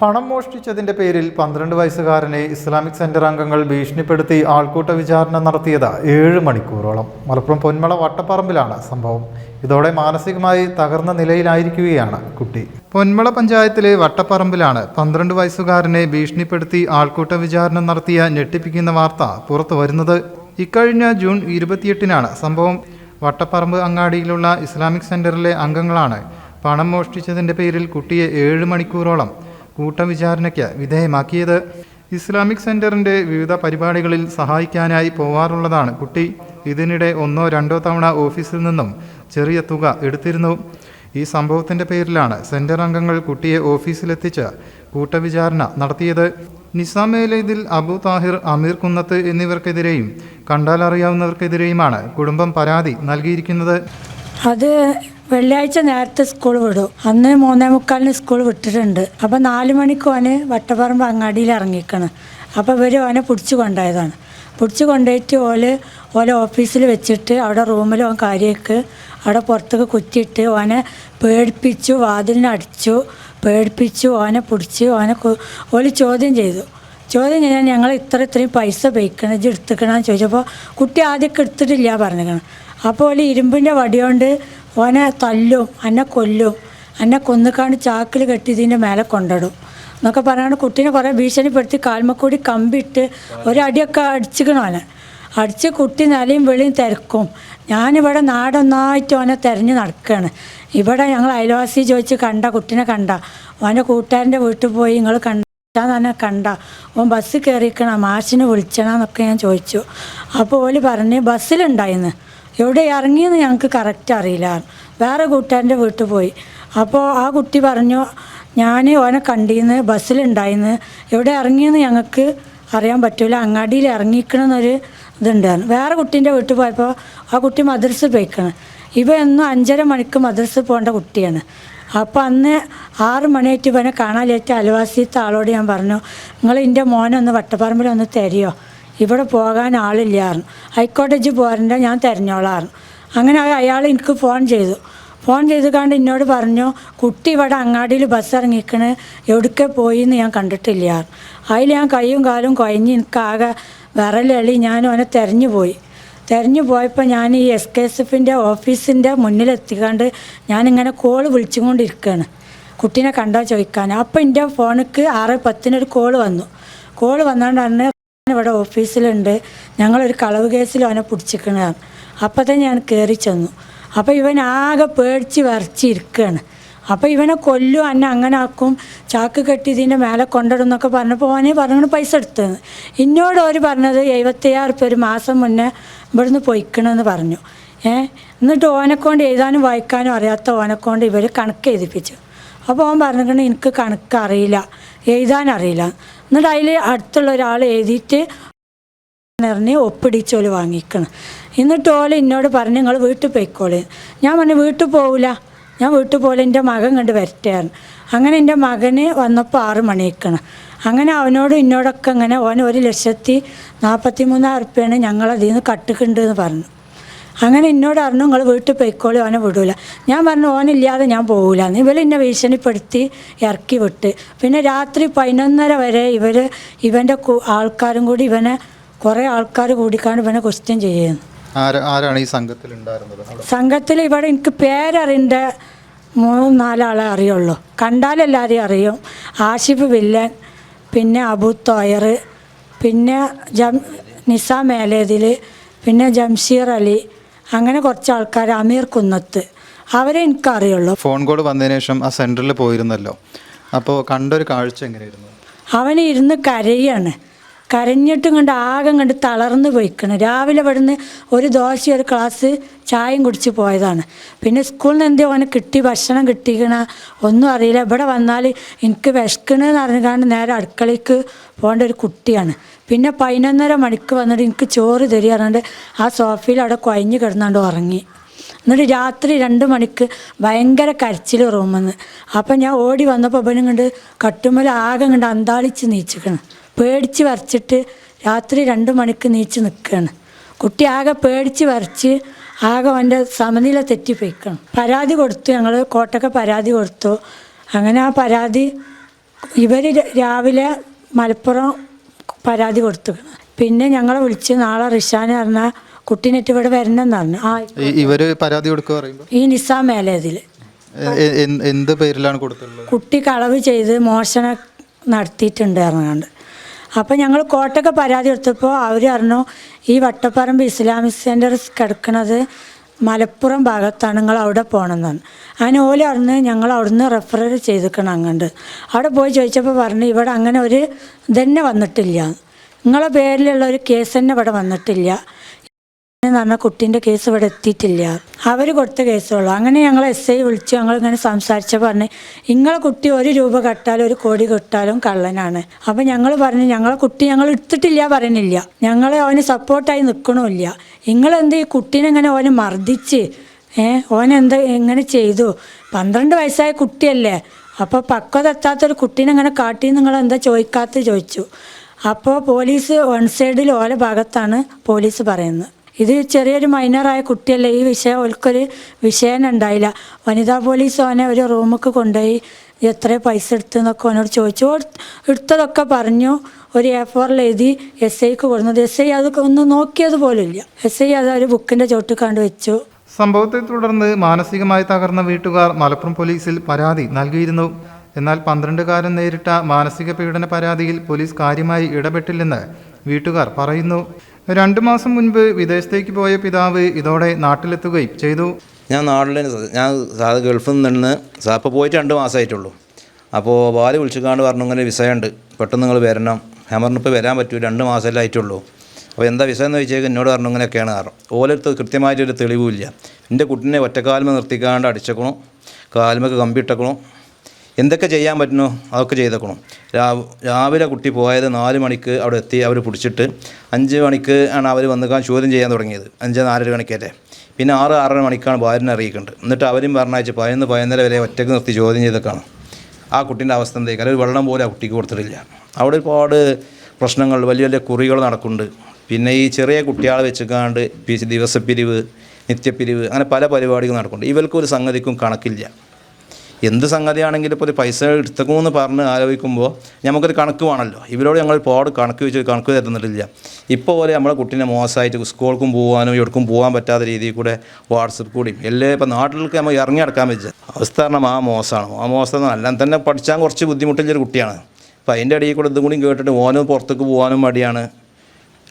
പണം മോഷ്ടിച്ചതിന്റെ പേരിൽ പന്ത്രണ്ട് വയസ്സുകാരനെ ഇസ്ലാമിക് സെന്റർ അംഗങ്ങൾ ഭീഷണിപ്പെടുത്തി ആൾക്കൂട്ട വിചാരണ നടത്തിയത് ഏഴ് മണിക്കൂറോളം. മലപ്പുറം പൊന്മള വട്ടപ്പറമ്പിലാണ് സംഭവം. ഇതോടെ മാനസികമായി തകർന്ന നിലയിലായിരിക്കുകയാണ് കുട്ടി. പൊന്മള പഞ്ചായത്തിലെ വട്ടപ്പറമ്പിലാണ് പന്ത്രണ്ട് വയസ്സുകാരനെ ഭീഷണിപ്പെടുത്തി ആൾക്കൂട്ട വിചാരണ നടത്തിയ ഞെട്ടിപ്പിക്കുന്ന വാർത്ത പുറത്തു വരുന്നത്. ഇക്കഴിഞ്ഞ ജൂൺ ഇരുപത്തിയെട്ടിനാണ് സംഭവം. വട്ടപ്പറമ്പ് അങ്ങാടിയിലുള്ള ഇസ്ലാമിക് സെന്ററിലെ അംഗങ്ങളാണ് പണം മോഷ്ടിച്ചതിന്റെ പേരിൽ കുട്ടിയെ ഏഴ് മണിക്കൂറോളം കൂട്ടവിചാരണയ്ക്ക് വിധേയമാക്കിയത്. ഇസ്ലാമിക് സെന്ററിന്റെ വിവിധ പരിപാടികളിൽ സഹായിക്കാനായി പോവാറുള്ളതാണ് കുട്ടി. ഇതിനിടെ ഒന്നോ രണ്ടോ തവണ ഓഫീസിൽ നിന്നും ചെറിയ തുക എടുത്തിരുന്നു. ഈ സംഭവത്തിന്റെ പേരിലാണ് സെന്റർ അംഗങ്ങൾ കുട്ടിയെ ഓഫീസിലെത്തിച്ച് കൂട്ടവിചാരണ നടത്തിയത്. നിസാം മേലൈദിൽ അബു താഹിർ അമീർ കുന്നത്ത് എന്നിവർക്കെതിരെയും കണ്ടാലറിയാവുന്നവർക്കെതിരെയുമാണ് കുടുംബം പരാതി നൽകിയിരിക്കുന്നത്. അത് വെള്ളിയാഴ്ച നേരത്തെ സ്കൂൾ വിടും. അന്ന് മൂന്നേ മുക്കാലിന് സ്കൂൾ വിട്ടിട്ടുണ്ട്. അപ്പോൾ നാല് മണിക്ക് ഓന് വട്ടപ്പറമ്പ് അങ്ങാടിയിൽ ഇറങ്ങിക്കണം അപ്പോൾ ഇവർ ഓനെ പിടിച്ചു കൊണ്ടുപോയതാണ്. പിടിച്ചു കൊണ്ടുപോയിട്ട് ഓൽ ഓലെ ഓഫീസിൽ വെച്ചിട്ട് അവിടെ റൂമിൽ ഓൻ കാര്യമൊക്കെ അവിടെ പുറത്തേക്ക് കുറ്റിയിട്ട് ഓനെ പേടിപ്പിച്ചു വാതിലിനടിച്ചു പേടിപ്പിച്ചു ഓനെ പിടിച്ച് ഓനെ ഓൽ ചോദ്യം ചെയ്തു. ചോദ്യം ചെയ്യാൻ ഞങ്ങൾ ഇത്ര ഇത്രയും പൈസ പൈക്കണം ഇത് എടുത്തുക്കണമെന്ന് ചോദിച്ചപ്പോൾ കുട്ടി ആദ്യമൊക്കെ എടുത്തിട്ടില്ല പറഞ്ഞിരിക്കണം. അപ്പോൾ ഓൽ ഇരുമ്പിന്റെ വടികൊണ്ട് ഓനെ തല്ലും എന്നെ കൊല്ലും എന്നെ കൊന്നുകാണ്ട് ചാക്കിൽ കെട്ടി ഇതിന്റെ മേലെ കൊണ്ടിടും. എന്നൊക്കെ പറഞ്ഞാണ് കുട്ടീനെ കുറേ ഭീഷണിപ്പെടുത്തി കാൽമക്കൂടി കമ്പിട്ട് ഒരടിയൊക്കെ അടിച്ചിക്കണം ഓനെ. അടിച്ച് കുട്ടി നിലയും വെളിയും തിരക്കും. ഞാനിവിടെ നാടൊന്നായിട്ട് ഓനെ തിരഞ്ഞ് നടക്കുകയാണ് ഇവിടെ ഞങ്ങൾ അയൽവാസി ചോദിച്ച് കണ്ട കുട്ടീനെ കണ്ട. ഓന്റെ കൂട്ടുകാരന്റെ വീട്ടിൽ പോയി നിങ്ങൾ കണ്ട തന്നെ കണ്ട. ഓൻ ബസ് കയറിക്കണം മാഷിനെ വിളിച്ചണമെന്നൊക്കെ ഞാൻ ചോദിച്ചു. അപ്പോൾ ഓൽ പറഞ്ഞ് ബസ്സിലുണ്ടായിന്ന്. എവിടെ ഇറങ്ങിയെന്ന് ഞങ്ങൾക്ക് കറക്റ്റ് അറിയില്ല. വേറെ കൂട്ടുകാരന്റെ വീട്ടിൽ പോയി. അപ്പോൾ ആ കുട്ടി പറഞ്ഞു ഞാൻ ഓനെ കണ്ടിന്ന് ബസ്സിലുണ്ടായിന്ന്. എവിടെ ഇറങ്ങിയെന്ന് ഞങ്ങൾക്ക് അറിയാൻ പറ്റില്ല അങ്ങാടിയിൽ ഇറങ്ങിക്കണമെന്നൊരു ഇതുണ്ടായിരുന്നു. വേറെ കുട്ടീന്റെ വീട്ടിൽ പോയപ്പോൾ ആ കുട്ടി മദ്രസ് പോയിക്കണം. ഇവ എന്നും അഞ്ചര മണിക്ക് മദ്രസ് പോകേണ്ട കുട്ടിയാണ്. അപ്പോൾ അന്ന് ആറ് മണിയായിട്ട് ഇവനെ കാണാൻ ലേറ്റ് അയൽവാസിയത്തെ ആളോട് ഞാൻ പറഞ്ഞു നിങ്ങൾ എന്റെ മോനെ ഒന്ന് വട്ടപ്പറമ്പിൽ ഒന്ന് തരുമോ ഇവിടെ പോകാൻ ആളില്ലായിരുന്നു ഹൈക്കോടതി ഇജ്ജ് പോരണ്ട ഞാൻ തിരഞ്ഞോളായിരുന്നു അങ്ങനെ അയാൾ എനിക്ക് ഫോൺ ചെയ്തു. ഫോൺ ചെയ്ത് കണ്ട് എന്നോട് പറഞ്ഞു കുട്ടി ഇവിടെ അങ്ങാടിയിൽ ബസ് ഇറങ്ങിക്കണ്. എവിടേക്ക് പോയി എന്ന് ഞാൻ കണ്ടിട്ടില്ലായിരുന്നു അതിൽ ഞാൻ കൈയും കാലും കുഴഞ്ഞ് എനിക്കാകെ വിറലളി ഞാൻ അവനെ തെരഞ്ഞു പോയി. തെരഞ്ഞു പോയപ്പോൾ ഞാൻ ഈ എസ് കെ എസ് എഫിന്റെ ഓഫീസിന്റെ മുന്നിലെത്തിക്കാണ്ട് ഞാനിങ്ങനെ കോൾ വിളിച്ചുകൊണ്ടിരിക്കുകയാണ് കുട്ടീനെ കണ്ടോ ചോദിക്കാൻ. അപ്പോൾ എന്റെ ഫോണിക്ക് ആറ് പത്തിനൊരു കോൾ വന്നു. കോൾ വന്നാണ്ടാണ് ഇവിടെ ഓഫീസിലുണ്ട്. ഞങ്ങളൊരു കളവ് കേസിൽ അവനെ പിടിച്ചിക്കണതാണ് അപ്പോൾ തന്നെ ഞാൻ കയറി ചെന്നു. അപ്പോൾ ഇവൻ ആകെ പേടിച്ച് വരച്ചിരിക്കുകയാണ് അപ്പോൾ ഇവനെ കൊല്ലും എന്നെ അങ്ങനെ ആക്കും. ചാക്ക് കെട്ടി ഇതിന്റെ മേലെ കൊണ്ടിടും എന്നൊക്കെ പറഞ്ഞപ്പോൾ ഓനെ പറഞ്ഞു പൈസ എടുത്തതെന്ന് എന്നോട് അവർ പറഞ്ഞത് എഴുപത്തയ്യായിരം പേര് മാസം മുന്നേ ഇവിടുന്ന് പൊയ്ക്കണമെന്ന് പറഞ്ഞു. ഏ? എന്നിട്ട് ഓനെക്കൊണ്ട് എഴുതാനും വായിക്കാനും അറിയാത്ത ഓനെക്കൊണ്ട് ഇവർ കണക്ക് എഴുതിപ്പിച്ചു. അപ്പോൾ ഓൻ പറഞ്ഞിട്ടുണ്ട് എനിക്ക് കണക്ക് അറിയില്ല എഴുതാൻ അറിയില്ല എന്നിട്ട് അതിൽ അടുത്തുള്ള ഒരാൾ എഴുതിയിട്ട് എറിഞ്ഞ് ഒപ്പിടിച്ചോൽ വാങ്ങിക്കണം. എന്നിട്ട് ഓല എന്നോട് പറഞ്ഞ് നിങ്ങൾ വീട്ടിൽ പോയിക്കോളി. ഞാൻ പറഞ്ഞു വീട്ടിൽ പോവില്ല ഞാൻ വീട്ടിൽ പോലെ എന്റെ മകൻ കണ്ട് വരട്ടെയാണ് അങ്ങനെ എന്റെ മകന് വന്നപ്പോൾ ആറ് മണിയേക്കണം. അങ്ങനെ അവനോട് എന്നോടൊക്കെ അങ്ങനെ ഓൻ ഒരു ലക്ഷത്തി നാൽപ്പത്തി മൂന്നായിരം റുപ്യാണ് ഞങ്ങളതിൽ നിന്ന് കട്ടുക്കുണ്ട് എന്ന് പറഞ്ഞു. അങ്ങനെ എന്നോട് പറഞ്ഞു നിങ്ങൾ വീട്ടിൽ പോയിക്കോളി ഓനെ വിടൂല. ഞാൻ പറഞ്ഞു ഓനില്ലാതെ ഞാൻ പോകില്ല എന്ന് ഇവർ എന്നെ ഭീഷണിപ്പെടുത്തി ഇറക്കി വിട്ട്. പിന്നെ രാത്രി പതിനൊന്നര വരെ ഇവർ ഇവന്റെ ആൾക്കാരും കൂടി ഇവനെ കുറേ ആൾക്കാർ കൂടിക്കാണ്ട് ഇവനെ ക്വസ്റ്റ്യൻ ചെയ്യുന്നു. ആര ആരാണ് ഈ സംഘത്തിൽ സംഘത്തിൽ ഇവിടെ എനിക്ക് പേരറിന്റെ മൂന്ന് നാലാളെ അറിയുള്ളൂ. കണ്ടാലെല്ലാവരെയും അറിയും. ആഷിഫ് വില്ലൻ പിന്നെ അബു തോയർ പിന്നെ ജം നിസാം മേലേതിൽ പിന്നെ ജംഷീർ അലി അങ്ങനെ കുറച്ച് ആൾക്കാർ അമീർ കുന്നത്ത്. അവരെ എനിക്കറിയുള്ളൂ. ഫോൺ കോൾ വന്നതിന് ശേഷം ആ സെന്ററിൽ പോയിരുന്നല്ലോ. അപ്പോൾ കണ്ടൊരു കാഴ്ച എങ്ങനെയായിരുന്നു? അവൻ ഇരുന്ന് കരയാണ്. കരഞ്ഞിട്ടും കണ്ട് ആകെ കണ്ട് തളർന്ന് പോയിക്കണം. രാവിലെ ഇവിടുന്ന് ഒരു ദോശ ഒരു ക്ലാസ് ചായയും കുടിച്ച് പോയതാണ്. പിന്നെ സ്കൂളിൽ നിന്ന് എന്തോ അവന് കിട്ടി ഭക്ഷണം കിട്ടിക്കണ ഒന്നും അറിയില്ല. ഇവിടെ വന്നാൽ എനിക്ക് വിശക്കണെന്ന് അറിഞ്ഞാണ്ട് നേരെ അടുക്കളയ്ക്ക് പോകേണ്ട ഒരു കുട്ടിയാണ്. പിന്നെ പതിനൊന്നര മണിക്ക് വന്നിട്ട് എനിക്ക് ചോറ് തരികയാണ്ട് ആ സോഫയിൽ അവിടെ കുഴഞ്ഞ് കിടന്നുകൊണ്ട് ഉറങ്ങി. എന്നിട്ട് രാത്രി രണ്ട് മണിക്ക് ഭയങ്കര കരച്ചിൽ റൂമെന്ന് അപ്പം ഞാൻ ഓടി വന്നപ്പോൾ ഇവനും കണ്ട് കട്ടുമ്മൽ ആകെ കണ്ട് അന്താളിച്ച് നീച്ചിക്കണം. പേടിച്ച് വരച്ചിട്ട് രാത്രി രണ്ട് മണിക്ക് നീച്ച് നിൽക്കുകയാണ്. കുട്ടി ആകെ പേടിച്ച് വരച്ച് ആകെ അവന്റെ സമനില തെറ്റിപ്പോയിക്കണം. പരാതി കൊടുത്തു ഞങ്ങൾ കോട്ടൊക്കെ പരാതി കൊടുത്തു. അങ്ങനെ ആ പരാതി ഇവർ രാവിലെ മലപ്പുറം പരാതി കൊടുത്തു. പിന്നെ ഞങ്ങളെ വിളിച്ച് നാളെ റിഷാന് പറഞ്ഞാൽ കുട്ടീനെറ്റ് ഇവിടെ വരണമെന്ന് പറഞ്ഞു. ആ ഇവർ പരാതി കൊടുക്കുക പറയുമ്പോൾ ഈ നിസാം മേലേതിൽ എന്ത് പേരിലാണ് കൊടുത്തിട്ടുള്ളത്? കുട്ടി കളവ് ചെയ്ത് മോഷണം നടത്തിയിട്ടുണ്ട് പറഞ്ഞുകൊണ്ട് അപ്പോൾ ഞങ്ങൾ കോട്ടൊക്കെ പരാതി കൊടുത്തപ്പോൾ അവർ പറഞ്ഞു ഈ വട്ടപ്പറമ്പ് ഇസ്ലാമിക് സെന്റർ കിടക്കുന്നത് മലപ്പുറം ഭാഗത്താണ് നിങ്ങൾ അവിടെ പോകണമെന്നാണ് അങ്ങനെ ഓല അറിഞ്ഞ് ഞങ്ങൾ അവിടുന്ന് റെഫർ ചെയ്തിക്കണം അങ്ങോട്ട്. അവിടെ പോയി ചോദിച്ചപ്പോൾ പറഞ്ഞു ഇവിടെ അങ്ങനെ ഒരു ഇതന്നെ വന്നിട്ടില്ല. നിങ്ങളെ പേരിലുള്ള ഒരു കേസ് തന്നെ ഇവിടെ വന്നിട്ടില്ല. എന്ന് പറഞ്ഞാൽ കുട്ടീന്റെ കേസ് ഇവിടെ എത്തിയിട്ടില്ല. അവർ കൊടുത്ത കേസുള്ളൂ അങ്ങനെ ഞങ്ങൾ എസ് ഐ വിളിച്ചു. ഞങ്ങൾ ഇങ്ങനെ സംസാരിച്ച പറഞ്ഞ് നിങ്ങളെ കുട്ടി ഒരു രൂപ കെട്ടാലും ഒരു കോടി കെട്ടാലും കള്ളനാണ്. അപ്പം ഞങ്ങൾ പറഞ്ഞു ഞങ്ങളെ കുട്ടി ഞങ്ങൾ എടുത്തിട്ടില്ല പറയുന്നില്ല. ഞങ്ങൾ അവന് സപ്പോർട്ടായി നിൽക്കണമില്ല നിങ്ങളെന്ത് ഈ കുട്ടീനെ ഇങ്ങനെ ഓനെ മർദ്ദിച്ച് ഏ ഓനെന്ത് എങ്ങനെ ചെയ്തു? പന്ത്രണ്ട് വയസ്സായ കുട്ടിയല്ലേ. അപ്പോൾ പക്വത എത്താത്തൊരു കുട്ടീനെ ഇങ്ങനെ കാട്ടി നിങ്ങൾ എന്താ ചോദിക്കാത്ത ചോദിച്ചു. അപ്പോൾ പോലീസ് വൺ സൈഡിൽ ഓല ഭാഗത്താണ് പോലീസ് പറയുന്നത്. ഇത് ചെറിയൊരു മൈനറായ കുട്ടിയല്ലേ ഈ വിഷയം ഓൽക്കൊരു വിഷയം ഉണ്ടായില്ല. വനിതാ പോലീസ് ഓനെ ഒരു റൂമൊക്കെ കൊണ്ടുപോയി എത്ര പൈസ എടുത്തു എന്നൊക്കെ ഓനോട് ചോദിച്ചു. എടുത്തതൊക്കെ പറഞ്ഞു. ഒരു എ ഫോറിൽ എഴുതി എസ് ഐക്ക് കൊടുക്കുന്നത് എസ് ഐ അത് ഒന്ന് നോക്കിയത് പോലും ഇല്ല. എസ് ഐ അത് ഒരു ബുക്കിന്റെ ചോട്ട് കണ്ട് വെച്ചു. സംഭവത്തെ തുടർന്ന് മാനസികമായി തകർന്ന വീട്ടുകാർ മലപ്പുറം പോലീസിൽ പരാതി നൽകിയിരുന്നു. എന്നാൽ പന്ത്രണ്ടുകാരൻ നേരിട്ട മാനസിക പീഡന പരാതിയിൽ പോലീസ് കാര്യമായി ഇടപെട്ടില്ലെന്ന് വീട്ടുകാർ പറയുന്നു. രണ്ടു മാസം മുൻപ് വിദേശത്തേക്ക് പോയ പിതാവ് ഇതോടെ നാട്ടിലെത്തുകയും ചെയ്തു. ഞാൻ നാട്ടിൽ ഞാൻ ഗൾഫിൽ നിന്ന് സാപ്പ പോയിട്ട് രണ്ട് മാസമായിട്ടുള്ളൂ അപ്പോൾ ഭാര്യ വിളിച്ചുകാണ്ട് പറഞ്ഞു ഇങ്ങനെ വിസയുണ്ട് പെട്ടെന്ന് നിങ്ങൾ വരണം. ഹെമറിനിപ്പോൾ വരാൻ പറ്റൂ രണ്ട് മാസമല്ലേ ആയിട്ടുള്ളൂ. അപ്പോൾ എന്താ വിസ എന്ന് ചോദിച്ചാൽ എന്നോട് പറഞ്ഞു ഇങ്ങനെയൊക്കെയാണ് കാരണം ഓരോരുത്തർ കൃത്യമായിട്ടൊരു തെളിവുമില്ല. എന്റെ കുട്ടിനെ ഒറ്റക്കാൽമ നിർത്തിക്കാണ്ട് അടിച്ചേക്കണോ. കാലമൊക്കെ കമ്പിയിട്ടേക്കണു എന്തൊക്കെ ചെയ്യാൻ പറ്റുന്നു അതൊക്കെ ചെയ്തേക്കണം. രാവ് രാവിലെ കുട്ടി പോയത് നാല് മണിക്ക് അവിടെ എത്തി അവർ പിടിച്ചിട്ട് അഞ്ച് മണിക്ക് ആണ് അവർ വന്നുകാൻ ചോദ്യം ചെയ്യാൻ തുടങ്ങിയത്. അഞ്ച് നാലര മണിക്കല്ലേ പിന്നെ ആറ് ആറര മണിക്കാണ് ഭാര്യനെ അറിയിക്കേണ്ടത്. എന്നിട്ട് അവരും പറഞ്ഞയച്ച് പതിനൊന്ന് പതിനൊന്നര വരെ ഒറ്റയ്ക്ക് നിർത്തി ചോദ്യം ചെയ്തൊക്കെയാണ് ആ കുട്ടീന്റെ അവസ്ഥ എന്തേക്കും ഒരു വെള്ളം പോലെ ആ കുട്ടിക്ക് കൊടുത്തിട്ടില്ല. അവിടെ ഒരുപാട് പ്രശ്നങ്ങൾ വലിയ വലിയ കുറികൾ നടക്കുന്നുണ്ട്. പിന്നെ ഈ ചെറിയ കുട്ടികളെ വെച്ചിക്കാണ്ട് ദിവസപ്പിരിവ് നിത്യപ്പിരിവ് അങ്ങനെ പല പരിപാടികൾ നടക്കുന്നുണ്ട്. ഇവർക്കൊരു സംഗതിക്കും കണക്കില്ല. എന്ത് സംഗതിയാണെങ്കിലും ഇപ്പോൾ ഒരു പൈസ എടുത്തക്കുമെന്ന് പറഞ്ഞ് ആലോചിക്കുമ്പോൾ നമുക്കൊരു കണക്ക് വേണമല്ലോ. ഇവരോട് ഞങ്ങൾ ഒരുപാട് കണക്ക് വെച്ച് കണക്ക് തരുന്നിട്ടില്ല. ഇപ്പോൾ പോലെ നമ്മളെ കുട്ടീനെ മോശമായിട്ട് സ്കൂൾക്കും പോകാനും എവിടേക്കും പോകാൻ പറ്റാത്ത രീതിയിൽ കൂടെ വാട്സപ്പ് കൂടിയും എല്ലാം ഇപ്പോൾ നാട്ടിലേക്ക് നമ്മൾ ഇറങ്ങി അടക്കാൻ പറ്റുക അവസ്ഥ കാരണം ആ മോശമാണ്. ആ മോശം എല്ലാം തന്നെ പഠിച്ചാൽ കുറച്ച് ബുദ്ധിമുട്ടുള്ളൊരു കുട്ടിയാണ്. അപ്പോൾ അതിന്റെ ഇടയിൽ കൂടെ ഇതും കൂടി കേട്ടിട്ട് ഓനും പുറത്തേക്ക് പോകാനും മടിയാണ്.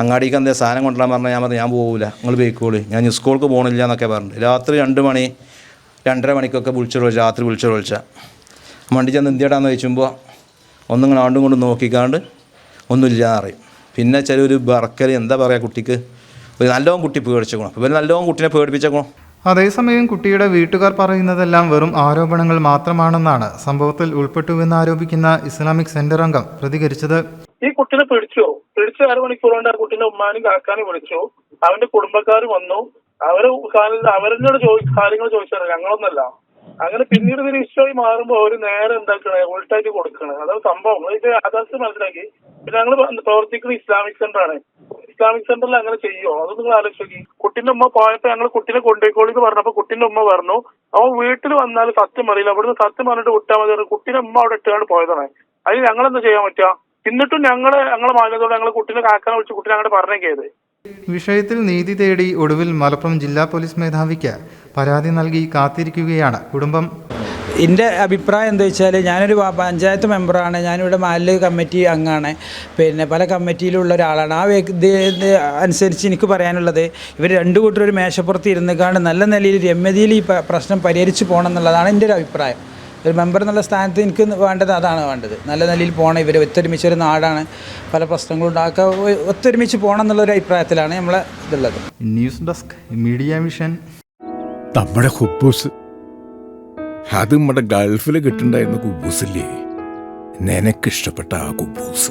അങ്ങാടിക്ക് എന്താ സാധനം കൊണ്ടുവരാൻ പറഞ്ഞാൽ ഞാൻ പറഞ്ഞു ഞാൻ പോകില്ല നിങ്ങൾ ബേക്കോളി ഞാൻ സ്കൂൾക്ക് പോകണില്ല എന്നൊക്കെ പറഞ്ഞു രാത്രി രണ്ട് മണി രണ്ടര മണിക്കൊക്കെ വിളിച്ചു വിളിച്ച രാത്രി വിളിച്ചു വിളിച്ച. വണ്ടി ചെന്ന് എന്തിയാടാന്ന് ചോദിച്ചുമ്പോൾ ഒന്നും ആണ്ടും കൊണ്ട് നോക്കിക്കാണ്ട് ഒന്നുമില്ല എന്നറിയും പിന്നെ ചില ഒരു ബറക്കൽ എന്താ പറയുക കുട്ടിക്ക്? ഒരു നല്ലോണം കുട്ടി പേടിച്ചേക്കണം. അപ്പോൾ ഇവർ നല്ലോണം കുട്ടിനെ പേടിപ്പിച്ചേക്കണം. അതേസമയം കുട്ടിയുടെ വീട്ടുകാർ പറയുന്നതെല്ലാം വെറും ആരോപണങ്ങൾ മാത്രമാണെന്നാണ് സംഭവത്തിൽ ഉൾപ്പെട്ടുവെന്ന് ആരോപിക്കുന്ന ഇസ്ലാമിക് സെന്റർ അംഗം പ്രതികരിച്ചത്. ഈ കുട്ടിനെ പിടിച്ചു? പിടിച്ച് അരമണിക്കൂർ കൊണ്ട് ആ കുട്ടീനെ ഉമ്മാനും കാക്കാനും വിളിച്ചു. അവന്റെ കുടുംബക്കാർ വന്നു. അവർ അവരെന്നോട് ചോദി കാര്യങ്ങൾ ചോദിച്ചാണ് ഞങ്ങളൊന്നല്ല. അങ്ങനെ പിന്നീട് ഇവർ ഇഷ്ടമായി മാറുമ്പോ അവർ നേരെ എന്താക്കണേ? ഉൾട്ടായിട്ട് കൊടുക്കണേ. അതാണ് സംഭവം. ഇത് അതർസ് മനസ്സിലാക്കി. പിന്നെ ഞങ്ങൾ പ്രവർത്തിക്കുന്ന ഇസ്ലാമിക് സെന്റർ ആണ് ഇസ്ലാമിക് സെന്ററിൽ അങ്ങനെ ചെയ്യോ അത് നിങ്ങൾ ആലോചിക്കി കുട്ടിന്റെ ഉമ്മ പോയപ്പോ ഞങ്ങൾ കുട്ടിനെ കൊണ്ടുപോയിക്കോളി എന്ന് പറഞ്ഞപ്പോ കുട്ടിന്റെ ഉമ്മ പറഞ്ഞു അവൻ വീട്ടിൽ വന്നാൽ സത്യം അറിയില്ല. അവിടുന്ന് സത്യം പറഞ്ഞിട്ട് വിട്ടാൽ മതി കുട്ടിന്റെ ഉമ്മ അവിടെ ഇട്ടാണ് പോയതാണ്. അതിന് ഞങ്ങൾ എന്താ ചെയ്യാൻ പറ്റുക? എന്നിട്ടും ഞങ്ങൾ ഞങ്ങളെ മാനത്തോടെ ഞങ്ങൾ കുട്ടിനെ കാക്കാൻ വിളിച്ച് കുട്ടിനെ അങ്ങോട്ട് പറഞ്ഞേക്കത് വിഷയത്തിൽ നീതി തേടി ഒടുവിൽ മലപ്പുറം ജില്ലാ പോലീസ് മേധാവിക്ക് പരാതി നൽകി കാത്തിരിക്കുകയാണ് കുടുംബം. എന്റെ അഭിപ്രായം എന്താ വെച്ചാൽ ഞാനൊരു പഞ്ചായത്ത് മെമ്പറാണ്. ഞാനിവിടെ മാലിൽ കമ്മിറ്റി അംഗമാണ് പിന്നെ പല കമ്മിറ്റിയിലുള്ള ഒരാളാണ്. ആ വ്യക്തി അനുസരിച്ച് എനിക്ക് പറയാനുള്ളത് ഇവർ രണ്ടു കൂട്ടർ ഒരു മേശപ്പുറത്ത് ഇരുന്നിക്കാണ്ട് നല്ല നിലയിൽ രമ്യതയിൽ ഈ പ്രശ്നം പരിഹരിച്ചു പോകണം എന്നുള്ളതാണ് എന്റെ ഒരു അഭിപ്രായം. ഒരു മെമ്പർ എന്നുള്ള സ്ഥാനത്ത് എനിക്ക് വേണ്ടത് അതാണ് വേണ്ടത്. നല്ല നിലയിൽ പോകണം ഇവർ ഒത്തൊരുമിച്ച് ഒരു നാടാണ് പല പ്രശ്നങ്ങളും ഉണ്ടാക്കുക ഒത്തൊരുമിച്ച് പോകണം എന്നുള്ളൊരു അഭിപ്രായത്തിലാണ് നമ്മളെ ഇതുള്ളത്. ന്യൂസ് ഡെസ്ക് മീഡിയ മിഷൻ നമ്മുടെ ഹുബൂസ്. അത് നമ്മുടെ ഗൾഫിൽ കിട്ടുണ്ടായിരുന്ന കുബൂസില്ലേ? നിനക്കിഷ്ടപ്പെട്ട ആ കുബൂസ്.